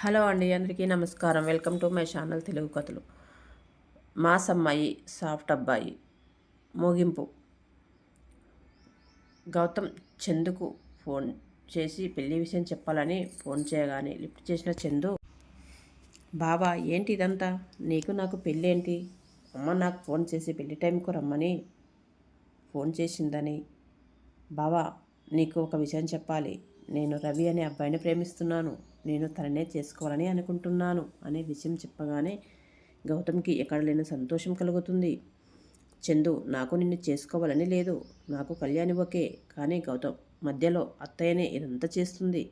Hello అండి అందరికీ నమస్కారం. Welcome to my channel Telugu కథలు. మాస్ అమ్మాయి సాఫ్ట్ అబ్బాయి ముగింపు. గౌతమ్ చందుకు ఫోన్ చేసి పెళ్ళి విషయం చెప్పాలని ఫోన్ చేయగానే లిఫ్ట్ చేసిన చందు బాబా ఏంటి ఇదంతా? నీకు నాకు పెళ్ళి ఏంటి అమ్మ నాకు ఫోన్ చేసి పెళ్ళి టైంకు రమ్మని ఫోన్ చేసిందని. బావా నీకు ఒక విషయం చెప్పాలి. నేను రవి అనే అబ్బాయిని ప్రేమిస్తున్నాను. నేను తననే చేసుకోవాలని అనుకుంటున్నాను అనే విషయం చెప్పగానే గౌతమ్కి ఎక్కడ లేని సంతోషం కలుగుతుంది. చందు నాకు నిన్ను చేసుకోవాలని లేదు. నాకు కళ్యాణి ఒకే. కానీ గౌతమ్ మధ్యలో అత్తయ్యనే ఇదంతా చేస్తుంది.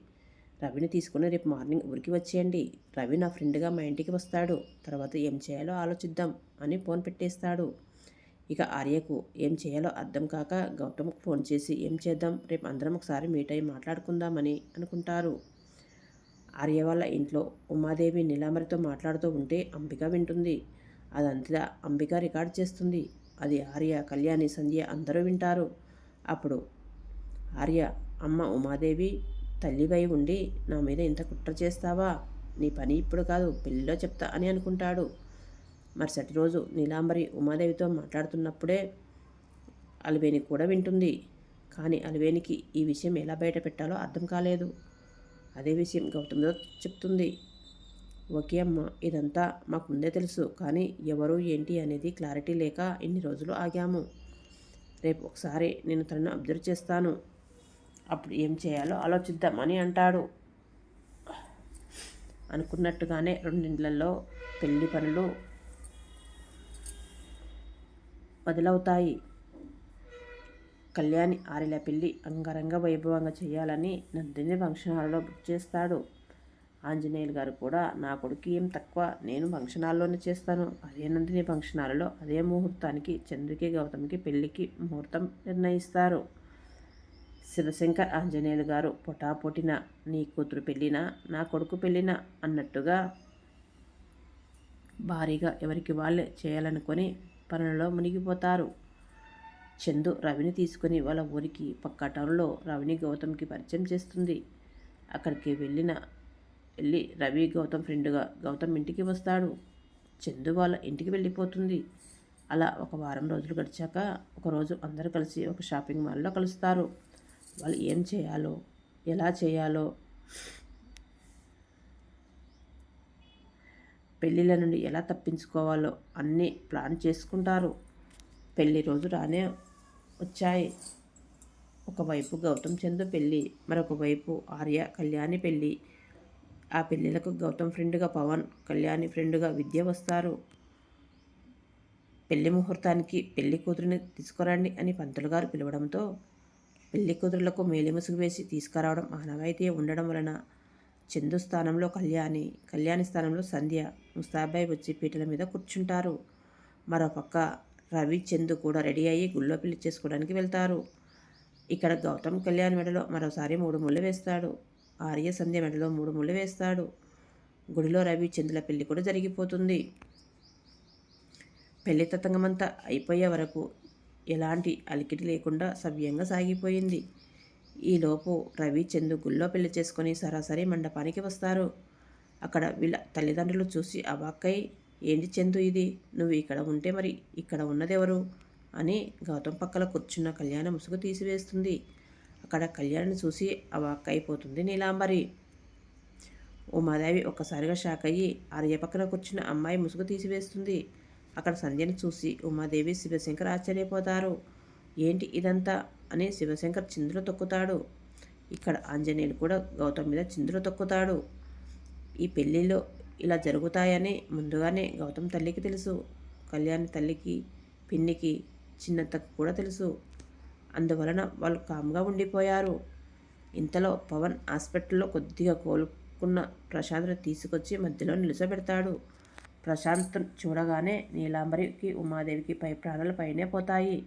రవిని తీసుకుని రేపు మార్నింగ్ ఊరికి వచ్చేయండి. రవి నా ఫ్రెండ్గా మా ఇంటికి వస్తాడు. తర్వాత ఏం చేయాలో ఆలోచిద్దాం అని ఫోన్ పెట్టేస్తాడు. ఇక ఆర్యకు ఏం చేయాలో అర్థం కాక గౌతమ్కు ఫోన్ చేసి ఏం చేద్దాం? రేపు అందరం ఒకసారి మీట్ అయ్యి మాట్లాడుకుందామని అనుకుంటారు. ఆర్య వాళ్ళ ఇంట్లో ఉమాదేవి నీలాంబరితో మాట్లాడుతూ ఉంటే అంబిక వింటుంది. అదంతా అంబిక రికార్డ్ చేస్తుంది. అది ఆర్య కళ్యాణి సంధ్య అందరూ వింటారు. అప్పుడు ఆర్య అమ్మ ఉమాదేవి తల్లివై ఉండి నా మీద ఇంత కుట్ర చేస్తావా? నీ పని ఇప్పుడు కాదు పెళ్ళిలో చెప్తా అని అనుకుంటాడు. మరుసటి రోజు నీలాంబరి ఉమాదేవితో మాట్లాడుతున్నప్పుడే అలివేని కూడా వింటుంది. కానీ అలివేనికి ఈ విషయం ఎలా బయట పెట్టాలో అర్థం కాలేదు. అదే విషయం గౌతమ్తో చెప్తుంది. ఓకే అమ్మ ఇదంతా మాకు ముందే తెలుసు. కానీ ఎవరు ఏంటి అనేది క్లారిటీ లేక ఇన్ని రోజులు ఆగాము. రేపు ఒకసారి నేను తనను అబ్జర్వ్ చేస్తాను. అప్పుడు ఏం చేయాలో ఆలోచిద్దాం అని అంటాడు. అనుకున్నట్టుగానే రెండింట్లలో పెళ్ళి పనులు మొదలవుతాయి కళ్యాణి ఆరిల పెళ్ళి అంగరంగ వైభవంగా చేయాలని నందిని ఫంక్షన్ హాల్లో బుక్ చేస్తాడు. ఆంజనేయులు గారు కూడా నా కొడుకు ఏం తక్కువ నేను ఫంక్షన్ హాల్లోనే చేస్తాను. అదే నందిని ఫంక్షన్ హాల్లో అదే ముహూర్తానికి చంద్రుకి గౌతమ్కి పెళ్ళికి ముహూర్తం నిర్ణయిస్తారు. శివశంకర్ ఆంజనేయులు గారు పొటాపొటిన నీ కూతురు పెళ్ళినా నా కొడుకు పెళ్ళినా అన్నట్టుగా భారీగా ఎవరికి వాళ్ళే చేయాలనుకొని పనులలో మునిగిపోతారు. చందు రవిని తీసుకుని వాళ్ళ ఊరికి పక్క టౌన్లో రవిని గౌతమ్కి పరిచయం చేస్తుంది. అక్కడికి వెళ్ళిన వెళ్ళి రవి గౌతమ్ ఫ్రెండ్గా గౌతమ్ ఇంటికి వస్తాడు. చందు వాళ్ళ ఇంటికి వెళ్ళిపోతుంది. అలా ఒక వారం రోజులు గడిచాక ఒకరోజు అందరూ కలిసి ఒక షాపింగ్ మాల్లో కలుస్తారు. వాళ్ళు ఏం చేయాలో ఎలా చేయాలో పెళ్ళిళ్ళ నుండి ఎలా తప్పించుకోవాలో అన్నీ ప్లాన్ చేసుకుంటారు. పెళ్ళి రోజు రానే వచ్చాయి. ఒకవైపు గౌతమ్ చందు పెళ్ళి మరొక వైపు ఆర్య కళ్యాణి పెళ్ళి. ఆ పెళ్ళిళ్ళకు గౌతమ్ ఫ్రెండ్గా పవన్ కళ్యాణి ఫ్రెండ్గా విద్య వస్తారు. పెళ్ళి ముహూర్తానికి పెళ్ళి కూతురిని తీసుకురండి అని పంతులు గారు పిలవడంతో పెళ్ళి కూతురులకు మేలిముసుగు వేసి తీసుకురావడం ఆనవాయితీ ఉండడం వలన చందు స్థానంలో కళ్యాణి కళ్యాణి స్థానంలో సంధ్య ముస్తాబాయి వచ్చి పీటల మీద కూర్చుంటారు. మరోపక్క రవి చందు కూడా రెడీ అయ్యి గుళ్ళో పెళ్ళి చేసుకోవడానికి వెళ్తారు. ఇక్కడ గౌతమ్ కళ్యాణ్ మెడలో మరోసారి మూడు ముళ్ళు వేస్తాడు. ఆర్య సంధ్య మెడలో మూడు ముళ్ళు వేస్తాడు. గుడిలో రవి చందుల పెళ్ళి కూడా జరిగిపోతుంది. పెళ్ళి తతంగమంతా అయిపోయే వరకు ఎలాంటి అలికిడి లేకుండా సవ్యంగా సాగిపోయింది. ఈలోపు రవి చందు గుళ్ళో పెళ్ళి చేసుకొని సరాసరి మండపానికి వస్తారు. అక్కడ వీళ్ళ తల్లిదండ్రులు చూసి అవాక్కై ఏంటి చందు ఇది? నువ్వు ఇక్కడ ఉంటే మరి ఇక్కడ ఉన్నదెవరు? అని గౌతమ్ పక్కల కూర్చున్న కళ్యాణ ముసుగు తీసివేస్తుంది. అక్కడ కళ్యాణ్ని చూసి అవాక్కైపోతుంది నీలాంబరి. ఉమాదేవి ఒక్కసారిగా షాక్ అయ్యి ఆర్య పక్కన కూర్చున్న అమ్మాయి ముసుగు తీసివేస్తుంది. అక్కడ సంధ్యను చూసి ఉమాదేవి శివశంకర్ ఆశ్చర్యపోతారు. ఏంటి ఇదంతా? అని శివశంకర్ చిందులు తొక్కుతాడు. ఇక్కడ ఆంజనేయులు కూడా గౌతమ్ మీద చిందులు తొక్కుతాడు. ఈ పెళ్ళిలో ఇలా జరుగుతాయని ముందుగానే గౌతమ్ తల్లికి తెలుసు. కళ్యాణి తల్లికి పిన్నికి చిన్నత్తకు కూడా తెలుసు. అందువలన వాళ్ళు కామ్గా ఉండిపోయారు. ఇంతలో పవన్ హాస్పిటల్లో కొద్దిగా కోలుకున్న ప్రశాంత్ని తీసుకొచ్చి మధ్యలో నిలిచబెడతాడు. ప్రశాంత్ చూడగానే నీలాంబరికి ఉమాదేవికి పై ప్రాణాలు పైనే పోతాయి.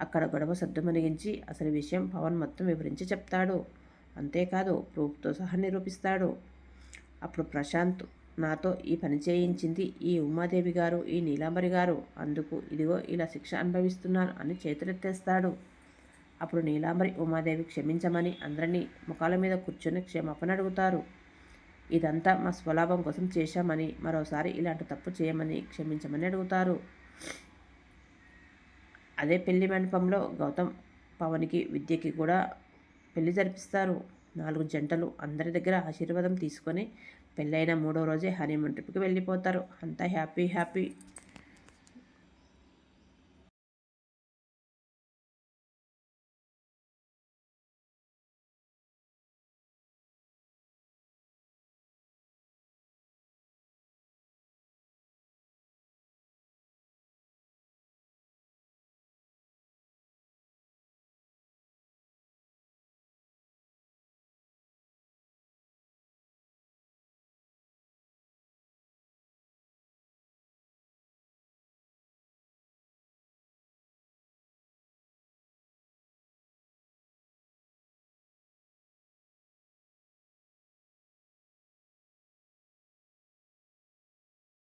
అక్కడ గొడవ సద్దుమణిగించి అసలు విషయం పవన్ మొత్తం వివరించి చెప్తాడు. అంతేకాదు ప్రూఫ్తో సహా నిరూపిస్తాడు. అప్పుడు ప్రశాంత్ నాతో ఈ పని చేయించింది ఈ ఉమాదేవి గారు ఈ నీలాంబరి గారు. అందుకు ఇదిగో ఇలా శిక్ష అనుభవిస్తున్నాను అని చేతులెత్తేస్తాడు. అప్పుడు నీలాంబరి ఉమాదేవి క్షమించమని అందరినీ ముఖాల మీద కూర్చొని క్షమాపణ అడుగుతారు. ఇదంతా మా స్వలాభం కోసం చేశామని మరోసారి ఇలాంటి తప్పు చేయమని క్షమించమని అడుగుతారు. అదే పెళ్ళి మండపంలో గౌతమ్ పవన్కి విద్యకి కూడా పెళ్ళి జరిపిస్తారు. నాలుగు జంటలు అందరి దగ్గర ఆశీర్వాదం తీసుకొని పెళ్ళైన మూడో రోజే హనీమూన్ ట్రిప్కి వెళ్ళిపోతారు. అంతా హ్యాపీ హ్యాపీ.